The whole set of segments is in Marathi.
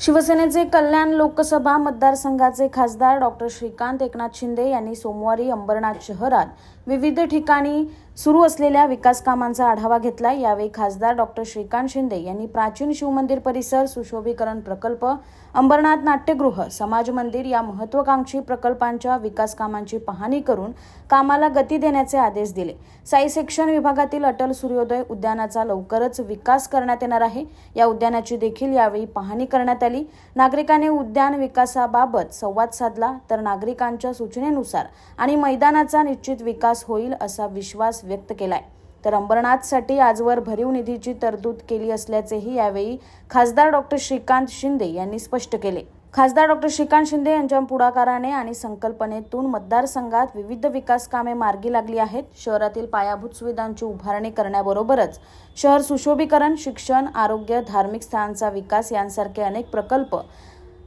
शिवसेनेचे कल्याण लोकसभा मतदारसंघाचे खासदार डॉक्टर श्रीकांत एकनाथ शिंदे यांनी सोमवारी अंबरनाथ शहरात विविध ठिकाणी सुरू असलेल्या विकास कामांचा आढावा घेतला. यावेळी खासदार डॉक्टर श्रीकांत शिंदे यांनी प्राचीन शिवमंदिर परिसर सुशोभीकरण प्रकल्प अंबरनाथ नाट्यगृह समाज मंदिर या महत्वाकांक्षी प्रकल्पांच्या विकास कामांची पाहणी करून कामाला गती देण्याचे आदेश दिले. साई सेक्शन विभागातील अटल सूर्योदय उद्यानाचा लवकरच विकास करण्यात येणार आहे. या उद्यानाची देखील यावेळी पाहणी करण्यात आली. नागरिकांनी उद्यान विकासाबाबत संवाद साधला तर नागरिकांच्या सूचनेनुसार आणि मैदानाचा निश्चित विकास होईल असा विश्वास व्यक्त केलाय. तर अंबरनाथसाठी आजवर भरीव निधीची तरतूद केली असल्याचेही यावेळी खासदार डॉक्टर श्रीकांत शिंदे यांनी स्पष्ट केले. खासदार डॉक्टर श्रीकांत शिंदे यांच्या पुढाकाराने आणि संकल्पनेतून मतदारसंघात विविध विकास कामे मार्गी लागली आहेत. शहरातील पायाभूत सुविधांची उभारणी करण्याबरोबरच शहर सुशोभीकरण शिक्षण आरोग्य धार्मिक स्थळांचा विकास यांसारखे अनेक प्रकल्प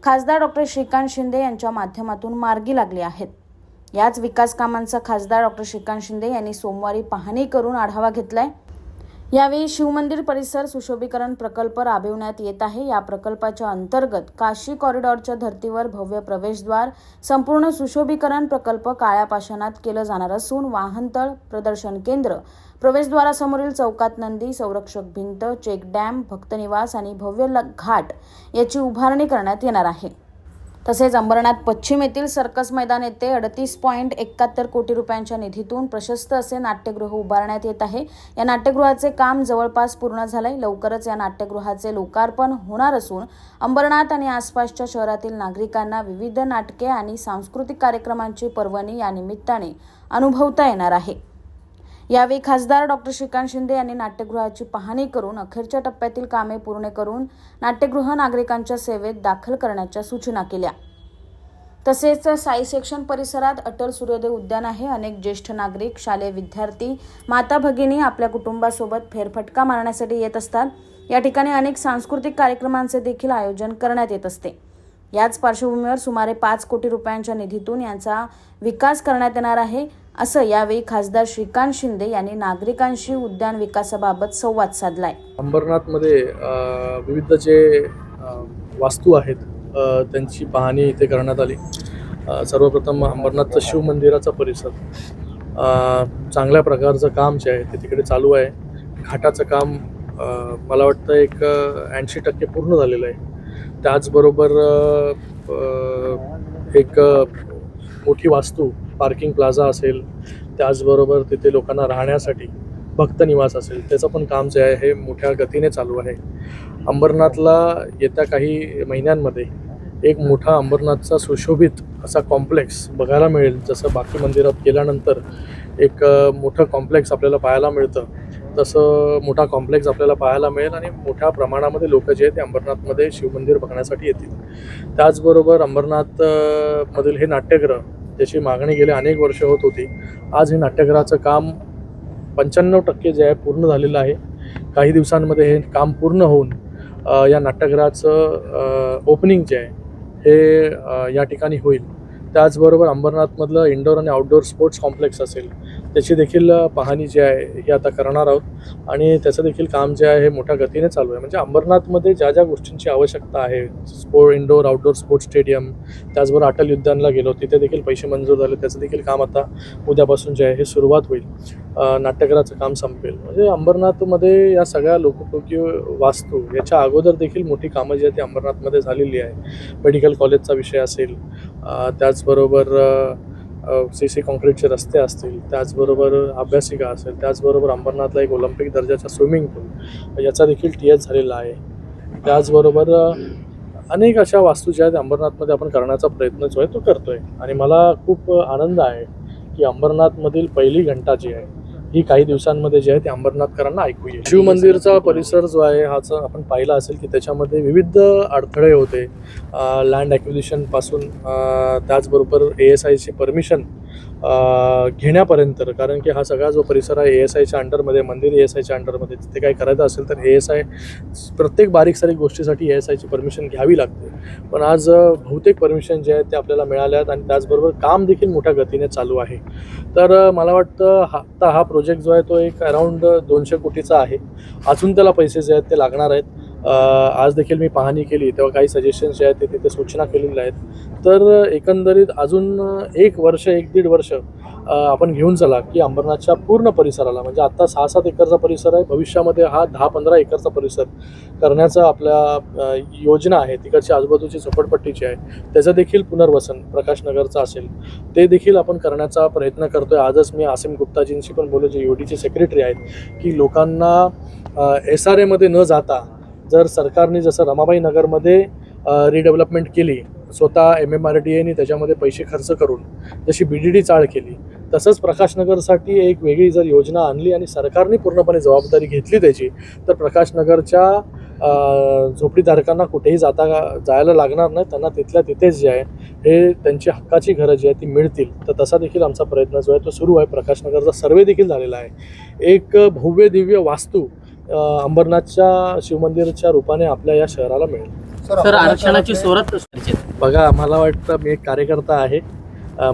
खासदार डॉक्टर श्रीकांत शिंदे यांच्या माध्यमातून मार्गी लागले आहेत. याच विकास कामांचा खासदार डॉक्टर श्रीकांत शिंदे यांनी सोमवारी पाहणी करून आढावा घेतलाय. यावेळी शिवमंदिर परिसर सुशोभीकरण प्रकल्प राबविण्यात येत आहे. या प्रकल्पाच्या अंतर्गत काशी कॉरिडॉरच्या धर्तीवर भव्य प्रवेशद्वार संपूर्ण सुशोभीकरण प्रकल्प काळ्या पाषाणात केलं जाणार असून वाहनतळ प्रदर्शन केंद्र प्रवेशद्वारासमोरील चौकात नंदी संरक्षक भिंत चेक डॅम भक्तनिवास आणि भव्य ल- घाट याची उभारणी करण्यात येणार आहे. तसेच अंबरनाथ पश्चिम येथील सर्कस मैदान येथे अडतीस पॉईंट एकाहत्तर कोटी रुपयांच्या निधीतून प्रशस्त असे नाट्यगृह उभारण्यात येत आहे. या नाट्यगृहाचे काम जवळपास पूर्ण झालंय. लवकरच या नाट्यगृहाचे लोकार्पण होणार असून अंबरनाथ आणि आसपासच्या शहरातील नागरिकांना विविध नाटके आणि सांस्कृतिक कार्यक्रमांची पर्वणी या निमित्ताने अनुभवता येणार आहे. यावेळी खासदार डॉक्टर श्रीकांत शिंदे यांनी नाट्यगृहाची पाहणी करून अखेरच्या टप्प्यातील कामे पूर्ण करून नाट्यगृह नागरिकांच्या सेवेत दाखल करण्याच्या सूचना केल्या. तसेच साई सेक्शन परिसरात अटल सूर्योदय उद्यान आहे. अनेक ज्येष्ठ नागरिक शालेय विद्यार्थी माता भगिनी आपल्या कुटुंबासोबत फेरफटका मारण्यासाठी येत असतात. या ठिकाणी अनेक सांस्कृतिक कार्यक्रमांचे देखील आयोजन करण्यात येत असते. याच पार्श्वभूमीवर सुमारे पाच कोटी रुपयांच्या निधीतून यांचा विकास करण्यात येणार आहे. असं यावेळी खासदार श्रीकांत शिंदे यांनी नागरिकांशी उद्यान विकासाबाबत संवाद साधलाय. अंबरनाथमध्ये विविध जे वास्तू आहेत त्यांची पाहणी इथे करण्यात आली. सर्वप्रथम अंबरनाथचं शिव मंदिराचा परिसर चांगल्या प्रकारचं काम जे आहे ते तिकडे चालू आहे. घाटाचं काम मला वाटतं एक ऐंशी टक्के पूर्ण झालेलं आहे. त्याचबरोबर एक मोठी वास्तू पार्किंग प्लाझा असेल त्याचबरोबर तिथे लोकांना राहण्यासाठी भक्त निवास असेल त्याचं पण काम जे आहे हे मोठ्या गतीने चालू आहे. अंबरनाथला येत्या काही महिन्यांमध्ये एक मोठा अंबरनाथचा सुशोभित असा कॉम्प्लेक्स बघायला मिळेल. जसं बाकी मंदिरात गेल्यानंतर एक मोठं कॉम्प्लेक्स आपल्याला पाहायला मिळतं. तसं मोठा कॉम्प्लेक्स आपल्याला पाहायला मिळेल आणि मोठ्या प्रमाणामध्ये लोक जे आहेत ते अंबरनाथमध्ये शिवमंदिर बघण्यासाठी येतील. त्याचबरोबर अंबरनाथमधील हे नाट्यगृह ज्याची मागणी गेली अनेक वर्ष होत होती. आज हे नाट्यगृहाचं काम पंच्याण्णव टक्के जे आहे पूर्ण झालेलं आहे. काही दिवसांमध्ये हे काम पूर्ण होऊन या नाट्यगृहाचं ओपनिंग जे आहे हे या ठिकाणी होईल. त्याचबरोबर अंबरनाथमधलं इंडोर आणि आउटडोअर स्पोर्ट्स कॉम्प्लेक्स असेल. त्याची देखील पाहणी जी आहे ही आता करणार आहोत. आणि त्याचं देखील काम जे आहे हे मोठ्या गतीने चालू आहे. म्हणजे अंबरनाथमध्ये ज्या ज्या गोष्टींची आवश्यकता आहे sport indoor outdoor sports stadium त्याचबरोबर अटल युद्धांना गेलो तिथे देखील पैसे मंजूर झाले. त्याचं देखील काम आता उद्यापासून जे आहे हे सुरुवात होईल. अ, काम संपेल. म्हणजे अंबरनाथमध्ये या सगळ्या लोकोपयोगी वास्तू याच्या अगोदर देखील मोठी कामं जी आहेत ती अंबरनाथमध्ये झालेली आहे. मेडिकल कॉलेजचा विषय असेल त्याचबरोबर सी सी कॉन्क्रीटचे रस्ते असतील त्याचबरोबर अभ्यासिका असेल त्याचबरोबर अंबरनाथला एक ऑलिम्पिक दर्जाचा स्विमिंग पूल याचा देखील टी एच झालेला आहे. त्याचबरोबर अनेक अशा वास्तू ज्या आहेत अंबरनाथमध्ये आपण करण्याचा प्रयत्न जो आहे तो करतो आहे आणि मला खूप आनंद आहे की अंबरनाथमधील पहिली घंटा जी आहे ही काही दिवसांमध्ये जे आहे ते अंबरनाथकरांना ऐकू येईल. शिवमंदिरचा परिसर जो आहे हाच आपण पाहिला असेल की त्याच्यामध्ये विविध अडथळे होते. लँड ॲक्विजिशनपासून त्याचबरोबर ए एस आयची परमिशन घेण्यापर्यंत. कारण की हा सगळा जो परिसर आहे ए एस आयच्या अंडरमध्ये मंदिर ए एस आयच्या अंडरमध्ये तिथे काही करायचं असेल तर ए एस आय प्रत्येक बारीक सारीक गोष्टीसाठी ए एस आयची परमिशन घ्यावी लागते. पण आज बहुतेक परमिशन जे आहेत ते आपल्याला मिळाल्या आहेत आणि त्याचबरोबर काम देखील मोठ्या गतीने चालू आहे. तर मला वाटतं हा आता हा प्रोजेक्ट जो आहे तो एक अराऊंड दोनशे कोटीचा आहे. अजून त्याला पैसे जे आहेत ते लागणार आहेत. आज देखील मी पाहणी केली तेव्हा काही सजेशन्स जे आहेत ते तिथे सूचना केलेल्या आहेत. तर एकंदरीत अजून एक वर्ष एक दीड वर्ष आपण घेऊन चला की अंबरनाथच्या पूर्ण परिसराला. म्हणजे आत्ता सहा सात एकरचा परिसर आहे. भविष्यामध्ये हा दहा पंधरा एकरचा परिसर करण्याचा आपल्या योजना आहे. तिकडची आजूबाजूची झोपडपट्टीची आहे. त्याचं देखील पुनर्वसन प्रकाशनगरचं असेल. ते देखील आपण करण्याचा प्रयत्न करतोय. आजच मी आसिम गुप्ताजींशी पण बोललो जे युडीचे सेक्रेटरी आहेत की लोकांना एस आर एमध्ये न जाता जर सरकारने जसं रमाबाई नगरमध्ये रिडेव्हलपमेंट केली स्वतः एम एम आर डी एने त्याच्यामध्ये पैसे खर्च करून जशी बी डी डी चाळ केली तसंच प्रकाशनगरसाठी एक वेगळी जर योजना आणली आणि सरकारने पूर्णपणे जबाबदारी घेतली त्याची तर प्रकाशनगरच्या झोपडीधारकांना कुठेही जाता जायला लागणार नाही. त्यांना तिथल्या तिथेच जे आहे हे त्यांची हक्काची घरं जी आहे ती मिळतील. तर तसा देखील आमचा प्रयत्न जो आहे तो सुरू आहे. प्रकाशनगरचा सर्वे देखील झालेला आहे. एक भव्य दिव्य वास्तू अंबरनाथच्या शिवमंदिराच्या रूपाने आपल्या या शहराला मिळेल. सर आरक्षणाची सोडत कशी बघा मला वाटतं मी एक कार्यकर्ता आहे.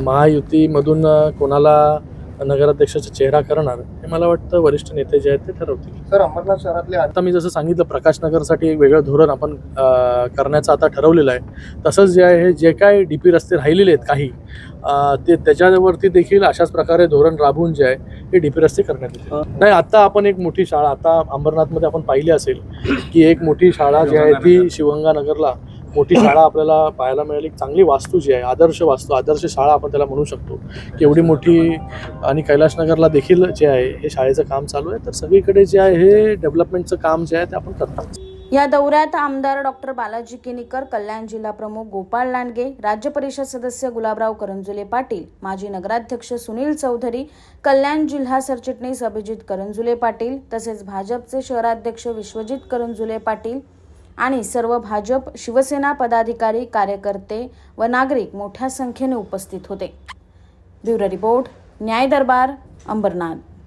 महायुतीमधून कोणाला नगराध्यक्षाचा चेहरा करणार हे मला वाटतं वरिष्ठ नेते जे आहेत ते ठरवतील. सर अंबरनाथ शहरातले आता मी जसं सांगितलं प्रकाशनगरसाठी एक वेगळं धोरण आपण करण्याचं आता ठरवलेलं आहे. तसंच जे आहे जे काय डी पी रस्ते राहिलेले आहेत काही ते त्याच्यावरती देखील अशाच प्रकारे धोरण राबवून जे आहे हे डी पी रस्ते करण्यात येतील. नाही आता आपण एक मोठी शाळा आता अंबरनाथमध्ये आपण पाहिली असेल की एक मोठी शाळा जी आहे ती शिवगंगानगरला मोठी शाळा आपल्याला पाहायला मिळेल. एक चांगली वास्तू जी आहे आदर्श वास्तू आदर्श शाळा आपण त्याला म्हणू शकतो. की एवढी मोठी आणि कैलासनगरला देखील जे आहे हे शाळेचं काम चालू आहे. तर सगळीकडे जे आहे हे डेव्हलपमेंटचं काम जे आहे ते आपण करतो या दौऱ्यात आमदार डॉक्टर बालाजी किनीकर कल्याण जिल्हा प्रमुख गोपाळ लांडगे राज्य परिषद सदस्य गुलाबराव करंजुले पाटील माजी नगराध्यक्ष सुनील चौधरी कल्याण जिल्हा सरचिटणीस अभिजित करंजुले पाटील तसेच भाजपचे शहराध्यक्ष विश्वजित करंजुले पाटील आणि सर्व भाजप शिवसेना पदाधिकारी कार्यकर्ते व नागरिक मोठ्या संख्येने उपस्थित होते. ब्युरो रिपोर्ट न्याय दरबार अंबरनाथ.